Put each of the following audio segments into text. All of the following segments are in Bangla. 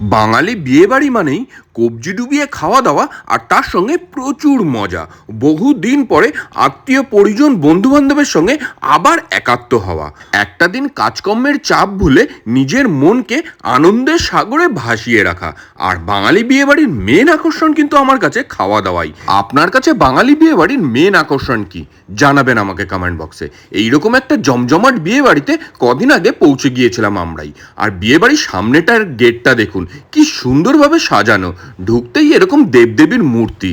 বাঙালি বিয়েবাড়ি মানেই কবজি ডুবিয়ে খাওয়া দাওয়া আর তার সঙ্গে প্রচুর মজা। বহু দিন পরে আত্মীয় পরিজন বন্ধু বান্ধবের সঙ্গে আবার একাত্ম হওয়া। একটা দিন কাজকর্মের চাপ ভুলে নিজের মনকে আনন্দের সাগরে ভাসিয়ে রাখা। আর বাঙালি বিয়েবাড়ির মেন আকর্ষণ কিন্তু আমার কাছে খাওয়া দাওয়াই। আপনার কাছে বাঙালি বিয়েবাড়ির মেন আকর্ষণ কি? জানাবেন আমাকে কমেন্ট বক্সে এইরকম একটা জমজমাট বিয়ে বাড়িতে কদিন আগে পৌঁছে গিয়েছিলাম আমরাই। আর বিয়ে বাড়ির সামনেটার গেটটা দেখুন। কি সুন্দরভাবে সাজানো। ঢুকতেই এরকম দেবদেবীর মূর্তি।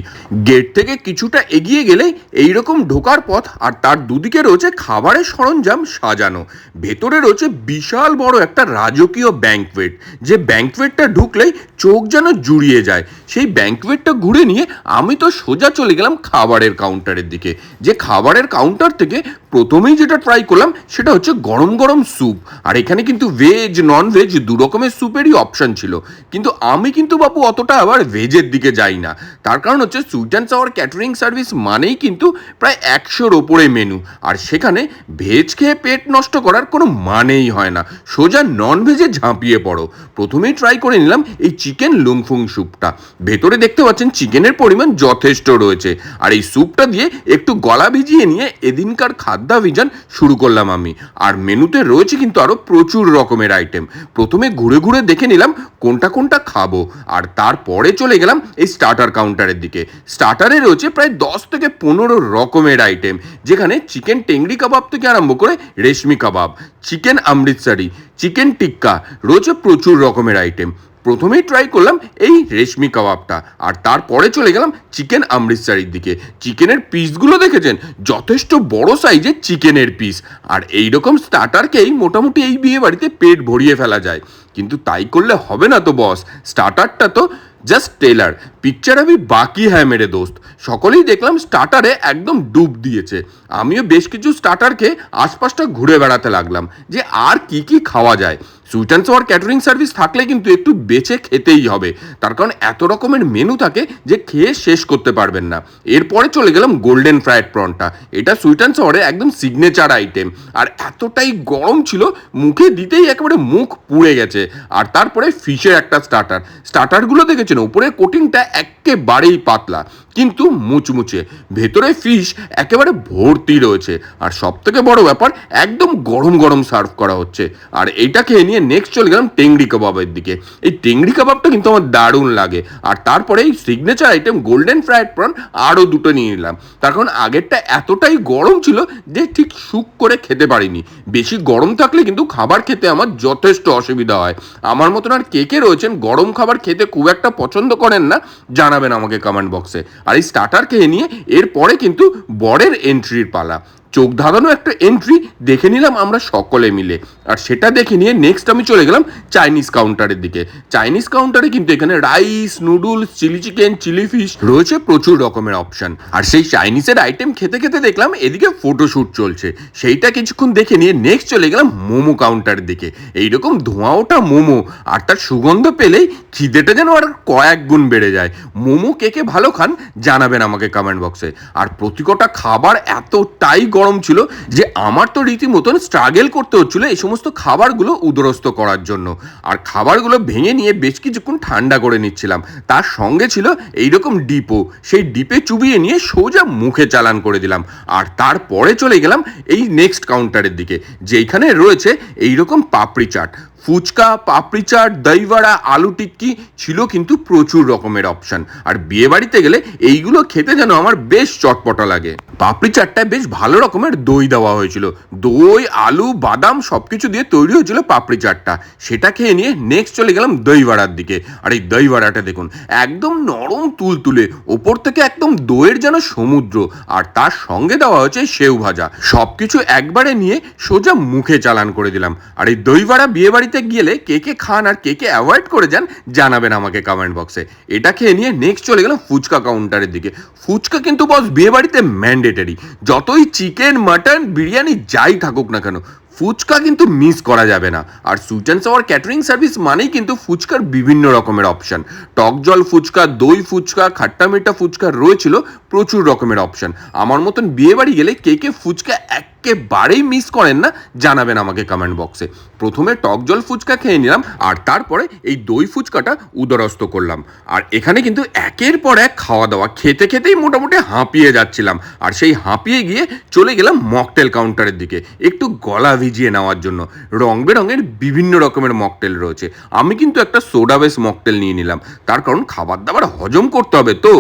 গেট থেকে কিছুটা এগিয়ে গেলেই এইরকম ঢোকার পথ আর তার দুদিকে রয়েছে খাবারের সরঞ্জাম সাজানো। ভেতরে রয়েছে বিশাল বড় একটা রাজকীয় ব্যাঙ্কওয়েট যে ব্যাঙ্কওয়েটটা ঢুকলেই চোখ যেন জুড়িয়ে যায়। সেই ব্যাঙ্কওয়েটটা ঘুরে নিয়ে আমি তো সোজা চলে গেলাম খাবারের কাউন্টারের দিকে। যে খাবারের কাউন্টার থেকে প্রথমেই যেটা ট্রাই করলাম সেটা হচ্ছে গরম গরম স্যুপ আর এখানে কিন্তু ভেজ নন ভেজ দু রকমের স্যুপেরই অপশন ছিল। কিন্তু আমি কিন্তু বাপু অতটা আবার ভেজের দিকে যাই না। তার কারণ হচ্ছে sweet and sour catering service মানেই কিন্তু প্রায় একশোর ওপরে মেনু আর সেখানে ভেজ খেয়ে পেট নষ্ট করার কোনো মানেই হয় না। সোজা নন ভেজে ঝাঁপিয়ে পড়ো। প্রথমেই ট্রাই করে নিলাম এই চিকেন লুংফুং স্যুপটা ভেতরে দেখতে পাচ্ছেন চিকেনের পরিমাণ যথেষ্ট রয়েছে। আর এই স্যুপটা দিয়ে একটু গলা ভিজিয়ে নিয়ে এদিনকার খাদ্যাভিযান শুরু করলাম আমি। আর মেনুতে রয়েছে কিন্তু আরও প্রচুর রকমের আইটেম প্রথমে ঘুরে ঘুরে দেখে নিলাম কোনটা কোনটা খাব। আর তারপরে চলে গেলাম এই স্টার্টার কাউন্টারের দিকে। স্টার্টারে রয়েছে প্রায় দশ থেকে পনেরো রকমের আইটেম যেখানে চিকেন টেংরি কাবাব থেকে আরম্ভ করে রেশমি কাবাব চিকেন অমৃতসারি চিকেন টিক্কা রয়েছে প্রচুর রকমের আইটেম প্রথমেই ট্রাই করলাম এই রেশমি কাবাবটা, আর তারপরে চলে গেলাম চিকেন অমৃতসারির দিকে। চিকেনের পিসগুলো দেখেছেন? যথেষ্ট বড় সাইজের চিকেনের পিস আর এই রকম স্টার্টারকেই মোটামুটি এই বিয়ে বাড়িতে পেট ভরিয়ে ফেলা যায়। কিন্তু তাই করলে হবে না তো বস স্টার্টারটা তো জাস্ট টেলার পিকচার আমি বাকি হ্যাঁ মেরে দোস্ত। সকলেই দেখলাম স্টার্টারে একদম ডুব দিয়েছে। আমিও বেশ কিছু স্টার্টারকে আশপাশটা ঘুরে বেড়াতে লাগলাম যে আর কি কি খাওয়া যায়। সুইট সাওয়ার ক্যাটারিং সার্ভিস থাকলে কিন্তু একটু বেছে খেতেই হবে। তার কারণ এত রকমের মেনু থাকে যে খেয়ে শেষ করতে পারবেন না। এরপরে চলে গেলাম গোল্ডেন ফ্রায়েড প্রনটা এটা সুইট অ্যান্ড সাওয়ারে একদম সিগনেচার আইটেম আর এতটাই গরম ছিল, মুখে দিতেই একেবারে মুখ পুড়ে গেছে। আর তারপরে ফিশের একটা স্টার্টার স্টার্টারগুলো দেখেছেন? ওপরের কোটিংটা একেবারেই পাতলা, কিন্তু মুচমুচে। ভেতরে ফিশ একেবারে ভর্তি রয়েছে। আর সব থেকে বড় ব্যাপার, একদম গরম গরম সার্ভ করা হচ্ছে। আর এইটা খেয়ে নিয়ে নেক্সট চলে গেলাম টেংরি কাবাবের দিকে। এই টেংরি কাবাবটা কিন্তু আমার দারুণ লাগে। আর তারপরে এই signature item golden fried prawn আরও দুটো নিয়ে নিলাম। তার কারণ আগেরটা এতটাই গরম ছিল যে ঠিক শুক করে খেতে পারিনি। বেশি গরম থাকলে কিন্তু খাবার খেতে আমার যথেষ্ট অসুবিধা হয়। আমার মতন আর কে কে রয়েছেন, গরম খাবার খেতে খুব একটা পছন্দ করেন না, জানাবেন আমাকে কমেন্ট বক্সে আর এই স্টার্টার খেয়ে নিয়ে এরপরে কিন্তু বরের এন্ট্রির পালা। চোখ ধাঁধানো একটা এন্ট্রি দেখে নিলাম আমরা সকলে মিলে। আর সেটা দেখে নিয়ে নেক্সট আমি চলে গেলাম চাইনিজ কাউন্টারের দিকে। চাইনিজ কাউন্টারে কিন্তু এখানে rice noodles chilli chicken chilli fish রয়েছে প্রচুর রকমের অপশন আর সেই চাইনিজের আইটেম খেতে খেতে দেখলাম এদিকে ফটোশ্যুট চলছে। সেইটা কিছুক্ষণ দেখে নিয়ে নেক্সট চলে গেলাম মোমো কাউন্টারের দিকে। এইরকম ধোঁয়া ওঠা মোমো, আর তার সুগন্ধ পেলেই খিদেটা যেন আর কয়েক গুণ বেড়ে যায়। মোমো কে কে ভালো খান জানাবেন আমাকে কমেন্ট বক্সে আর প্রতিকটা খাবার এতটাই গরম ছিল যে আমার তো রীতিমতন স্ট্রাগেল করতে হচ্ছিল এই সমস্ত খাবারগুলো উদরস্থ করার জন্য। আর খাবারগুলো ভেঙে নিয়ে বেশ কিছুক্ষণ ঠান্ডা করে নিচ্ছিলাম। তার সঙ্গে ছিল এইরকম ডিপো। সেই ডিপে চুবিয়ে নিয়ে সোজা মুখে চালান করে দিলাম। আর তারপরে চলে গেলাম এই নেক্সট কাউন্টারের দিকে, যেইখানে রয়েছে এইরকম পাপড়ি চাট। ফুচকা, পাপড়ি চাট দইবড়া আলু টিক্কি ছিল কিন্তু প্রচুর রকমের অপশন আর বিয়ে বাড়িতে গেলে এইগুলো খেতে যেন আমার বেশ চটপটা লাগে। পাপড়ি চাটটায় বেশ ভালো রকমের দই দেওয়া হয়েছিল। দই, আলু, বাদাম সব কিছু দিয়ে তৈরি হয়েছিল পাপড়ি চাটটা। সেটা খেয়ে নিয়ে নেক্সট চলে গেলাম দই বড়ার দিকে। আর এই দই বড়াটা দেখুন, একদম নরম তুলতুলে, ওপর থেকে একদম দইয়ের যেন সমুদ্র। আর তার সঙ্গে দেওয়া হয়েছে সেউ ভাজা। সব কিছু একবারে নিয়ে সোজা মুখে চালান করে দিলাম। আর এই দই বড়া বিয়ে বাড়িতে গেলে কে কে খান আর কে কে অ্যাভয়েড করে যান জানাবেন আমাকে কমেন্ট বক্সে এটা খেয়ে নিয়ে নেক্সট চলে গেলাম ফুচকা কাউন্টারের দিকে। ফুচকা কিন্তু বস বিয়ে বাড়িতে ম্যান্ডেটারি যতই চিকেন মাটন বিরিয়ানি যাই থাকুক না কেন, ফুচকা কিন্তু মিস করা যাবে না। আর অ্যান্ড সাওয়ার ক্যাটারিং সার্ভিস মানেই কিন্তু ফুচকার বিভিন্ন রকমের অপশন টক জল ফুচকা, দই ফুচকা, খাট্টা মিঠা ফুচকা রয়েছিল প্রচুর রকমের অপশন আমার মতন বিয়ে বাড়ি গেলে কে কে ফুচকা একেবারেই মিস করেন না, জানাবেন আমাকে কমেন্ট বক্সে প্রথমে টক জল ফুচকা খেয়ে নিলাম, আর তারপরে এই দই ফুচকাটা উদরস্ত করলাম। আর এখানে কিন্তু একের পর এক খাওয়া দাওয়া খেতে খেতেই মোটামুটি হাঁপিয়ে যাচ্ছিলাম। আর সেই হাঁপিয়ে গিয়ে চলে গেলাম মকটেল কাউন্টারের দিকে, একটু গলা ভিজিয়ে নেওয়ার জন্য। রং বেরঙের বিভিন্ন রকমের মকটেল রয়েছে। আমি কিন্তু একটা সোডা বেস মকটেল নিয়ে নিলাম। তার কারণ খাবার দাবার হজম করতে হবে তো।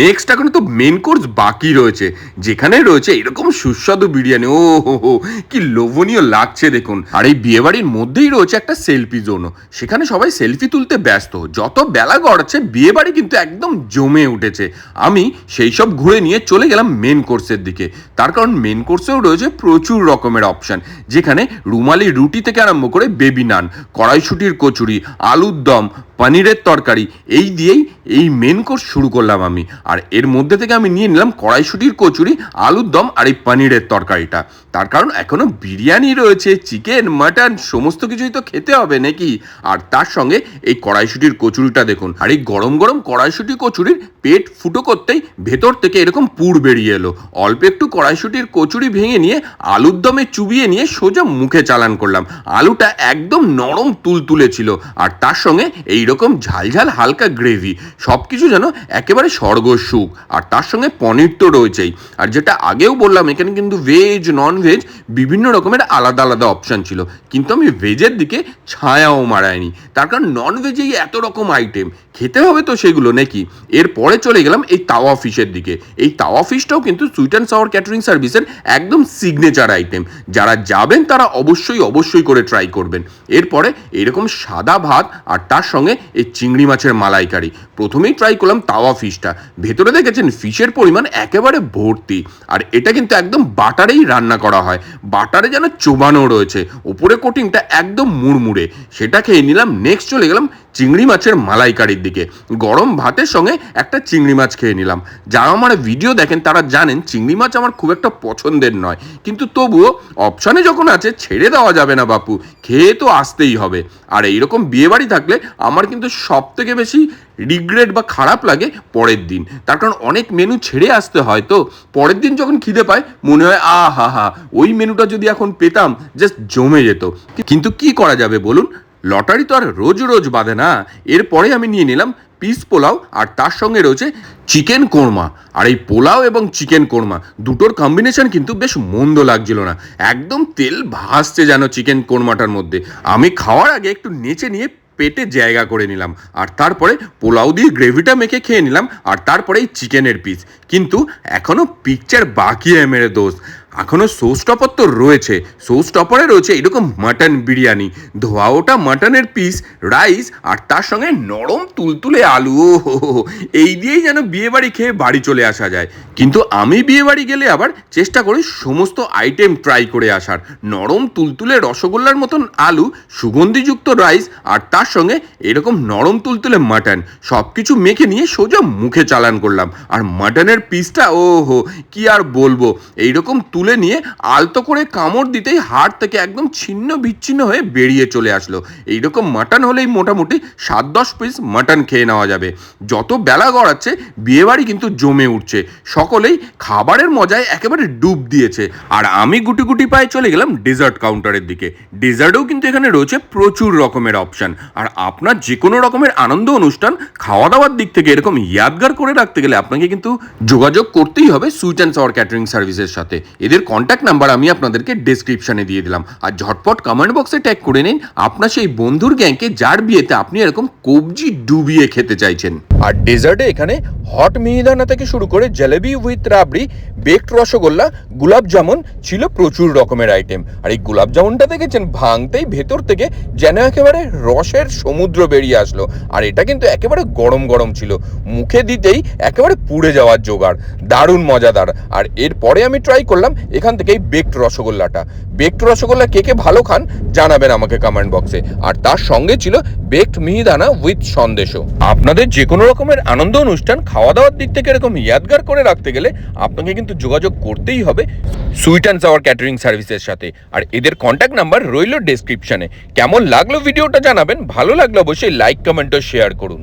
নেক্সট এখন তো মেন কোর্স বাকি রয়েছে। যেখানে রয়েছে এরকম সুস্বাদু বিরিয়ানি। ও হো কি লোভনীয় লাগছে দেখুন। আর এই বিয়েবাড়ির মধ্যেই রয়েছে একটা সেলফি জোনও সেখানে সবাই সেলফি তুলতে ব্যস্ত। যত বেলা গড়াচ্ছে বিয়েবাড়ি কিন্তু একদম জমে উঠেছে। আমি সেই সব ঘুরে নিয়ে চলে গেলাম মেন কোর্সের দিকে। তার কারণ মেন কোর্সেও রয়েছে প্রচুর রকমের অপশন যেখানে রুমালি রুটি থেকে আরম্ভ করে বেবি নান কড়াইশুটির কচুরি, আলুর দম পনিরের তরকারি। এই দিয়েই এই মেন কোর্স শুরু করলাম আমি। আর এর মধ্যে থেকে আমি নিয়ে নিলাম কড়াইশুটির কচুরি, আলুর দম আর এই পনিরের তরকারিটা। তার কারণ এখনও বিরিয়ানি রয়েছে চিকেন মাটন সমস্ত কিছুই তো খেতে হবে নাকি? আর তার সঙ্গে এই কড়াইশুটির কচুরিটা দেখুন। আর এই গরম গরম কড়াইশুটি কচুরির পেট ফুটো করতেই ভেতর থেকে এরকম পুর বেরিয়ে এলো। অল্প একটু কড়াইশুটির কচুরি ভেঙে নিয়ে আলুর দমে চুবিয়ে নিয়ে সোজা মুখে চালান করলাম। আলুটা একদম নরম তুলতুলে ছিল। আর তার সঙ্গে এইরকম ঝালঝাল হালকা গ্রেভি সব কিছু যেন একেবারে স্বর্গ সুখ। আর তার সঙ্গে পনির তো রয়েছেই। আর যেটা আগেও বললাম, এখানে কিন্তু ভেজ নন ভেজ বিভিন্ন রকমের আলাদা আলাদা অপশান ছিল। কিন্তু আমি ভেজের দিকে ছায়াও মারায়নি তার কারণ নন ভেজেই এত রকম আইটেম খেতে হবে তো সেগুলো, নাকি? এরপরে চলে গেলাম এই তাওয়া ফিশের দিকে। এই তাওয়া ফিশটাও কিন্তু সুইট অ্যান্ড সাওয়ার ক্যাটারিং সার্ভিসের একদম সিগনেচার আইটেম যারা যাবেন তারা অবশ্যই অবশ্যই করে ট্রাই করবেন। এরপরে এরকম সাদা ভাত আর তার সঙ্গে এই চিংড়ি মাছের মালাইকারি। প্রথমেই ট্রাই করলাম তাওয়া ফিশটা ভেতরে দেখেছেন ফিশের পরিমাণ একেবারে ভর্তি। আর এটা কিন্তু একদম বাটারেই রান্না করা হয়। বাটারে যেন চোবানো রয়েছে। ওপরে কোটিংটা একদম মুড়মুড়ে। সেটা খেয়ে নিলাম নেক্সট চলে গেলাম চিংড়ি মাছের মালাইকারির দিকে। গরম ভাতের সঙ্গে একটা চিংড়ি মাছ খেয়ে নিলাম। যারা আমার ভিডিও দেখেন, তারা জানেন চিংড়ি মাছ আমার খুব একটা পছন্দের নয়। কিন্তু তবুও অপশানে যখন আছে, ছেড়ে দেওয়া যাবে না বাপু, খেয়ে তো আসতেই হবে। আর এইরকম বিয়েবাড়ি থাকলে আমার কিন্তু সব থেকে বেশি রিগ্রেট বা খারাপ লাগে পরের দিন। তার কারণ অনেক মেনু ছেড়ে আসতে হয় তো। পরের দিন যখন খিদে পায়, মনে হয় আ হা হা ওই মেনুটা যদি এখন পেতাম জাস্ট জমে যেত। কিন্তু কি করা যাবে বলুন? লটারি তো আর রোজ রোজ বাঁধে না। এরপরে আমি নিয়ে নিলাম পিস পোলাও, আর তার সঙ্গে রয়েছে চিকেন কোরমা। আর এই পোলাও এবং চিকেন কোরমা, দুটোর কম্বিনেশন কিন্তু বেশ মন্দ লাগছিল না। একদম তেল ভাসছে যেন চিকেন কোরমাটার মধ্যে। আমি খাওয়ার আগে একটু নেচে নিয়ে পেটে জায়গা করে নিলাম। আর তারপরে পোলাও দিয়ে গ্রেভিটা মেখে খেয়ে নিলাম, আর তারপরে এই চিকেনের পিস কিন্তু এখনও পিকচার বাকি মেরে দোষ এখনও সৌস টপার তো রয়েছে। সৌস টপারে রয়েছে এরকম মাটন বিরিয়ানি। ধোয়া ওটা মাটনের পিস রাইস আর তার সঙ্গে নরম তুলতুলে আলু। ও। এই দিয়েই যেন বিয়েবাড়ি খেয়ে বাড়ি চলে আসা যায়। কিন্তু আমি বিয়েবাড়ি গেলে আবার চেষ্টা করি সমস্ত আইটেম ট্রাই করে আসার। নরম তুলতুলে রসগোল্লার মতন আলু, সুগন্ধিযুক্ত রাইস আর তার সঙ্গে এরকম নরম তুলতুলে মাটন সব কিছু মেখে নিয়ে সোজা মুখে চালান করলাম। আর মাটনের পিসটা ও হো কি আর বলব? এইরকম তুলে নিয়ে আলতো করে কামড় দিতেই হাড় থেকে একদম ছিন্ন বিচ্ছিন্ন হয়ে বেরিয়ে চলে আসলো। এইরকম মাটন হলেই মোটামুটি সাত দশ পিস মাটন খেয়ে নেওয়া যাবে। যত বেলা গড়াচ্ছে, বিয়েবাড়ি কিন্তু জমে উঠছে। সকলেই খাবারের মজায় একেবারে ডুব দিয়েছে। আর আমি গুটি গুটি পায়ে চলে গেলাম ডেজার্ট কাউন্টারের দিকে। ডেজার্টেও কিন্তু এখানে রয়েছে প্রচুর রকমের অপশন। আর আপনার যে কোনো রকমের আনন্দ অনুষ্ঠান খাওয়া দাওয়ার দিক থেকে এরকম ইয়াদগার করে রাখতে গেলে আপনাকে কিন্তু যোগাযোগ করতেই হবে সুইট অ্যান্ড সাওয়ার ক্যাটারিং সার্ভিসের সাথে। এদের কন্ট্যাক্ট নাম্বার আমি আপনাদেরকে ডেসক্রিপশনে দিয়ে দিলাম। আর ঝটপট কমেন্ট বক্সে ট্যাগ করে নিন, আপনার সেই বন্ধুর গ্যাংকে যার বিয়েতে আপনি এরকম কবজি ডুবিয়ে খেতে চাইছেন। আর ডেজার্টে এখানে হট মিহিদানা থেকে শুরু করে জলেবি উইথ রাবড়ি বেকড রসগোল্লা গুলাব জামুন ছিল প্রচুর রকমের আইটেম আর এই গুলাব জামুনটা দেখেছেন? ভাঙতেই ভেতর থেকে যেন একেবারে রসের সমুদ্র বেরিয়ে আসলো। আর এটা কিন্তু একেবারে গরম গরম ছিল। মুখে দিতেই একেবারে পুড়ে যাওয়ার জোগাড়। দারুণ মজাদার। আর এরপরে আমি ট্রাই করলাম এখান থেকেই বেকড রসগোল্লাটা। বেকড রসগোল্লা কে কে ভালো খান, জানাবেন আমাকে কমেন্ট বক্সে আর তার সঙ্গে ছিল বেকড মিহিদানা উইথ সন্দেশও। আপনাদের যে কোনো রকমের আনন্দ অনুষ্ঠান খাওয়া দাওয়ার দিক থেকে এরকম ইয়াদগার করে রাখতে গেলে আপনাকে কিন্তু যোগাযোগ করতেই হবে সুইট অ্যান্ড সাওয়ার ক্যাটারিং সার্ভিসের সাথে। আর এদের কন্ট্যাক্ট নাম্বার রইল ডেসক্রিপশনে কেমন লাগল ভিডিওটা জানাবেন, ভালো লাগলে অবশ্যই লাইক কমেন্ট ও শেয়ার করুন।